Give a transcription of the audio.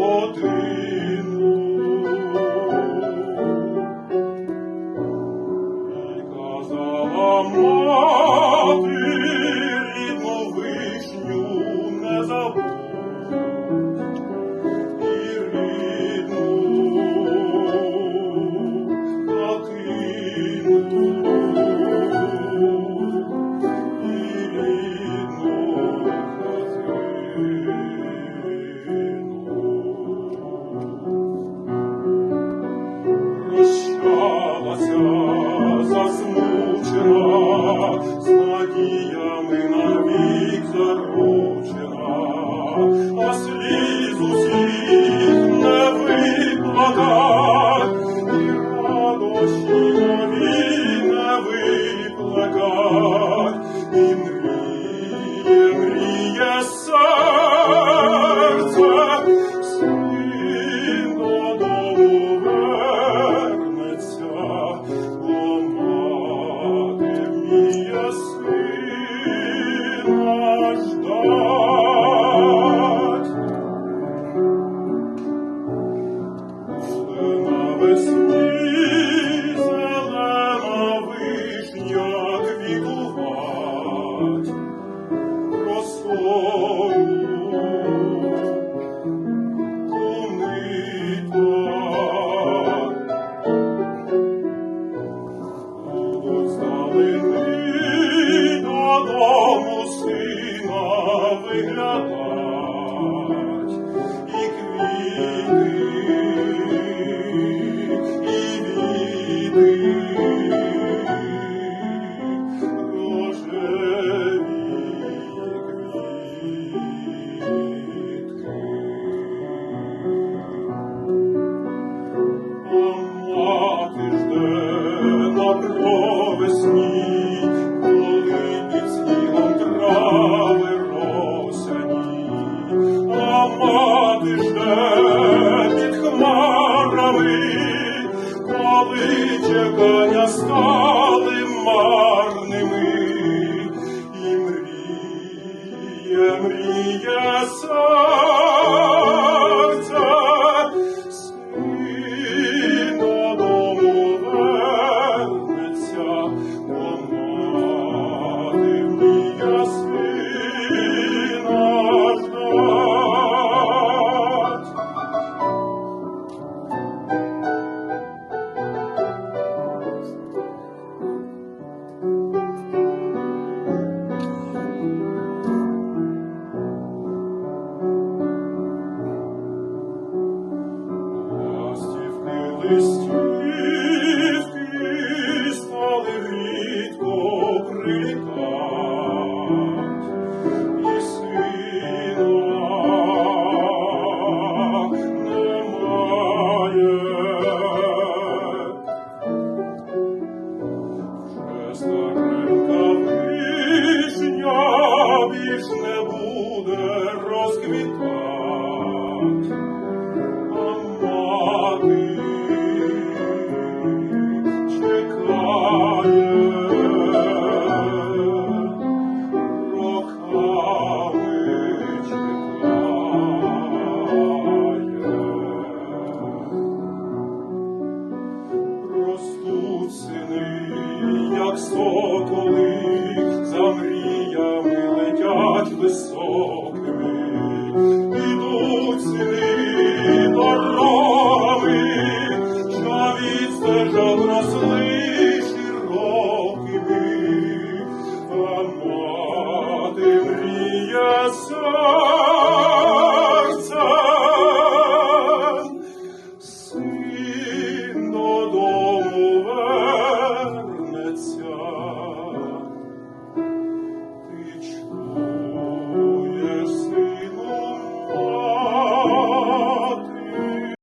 води. вчора з надіями на. чекання стали марними, і мріє, мріє серце, сина дому вернеться, вона мріє серце. bist. peccare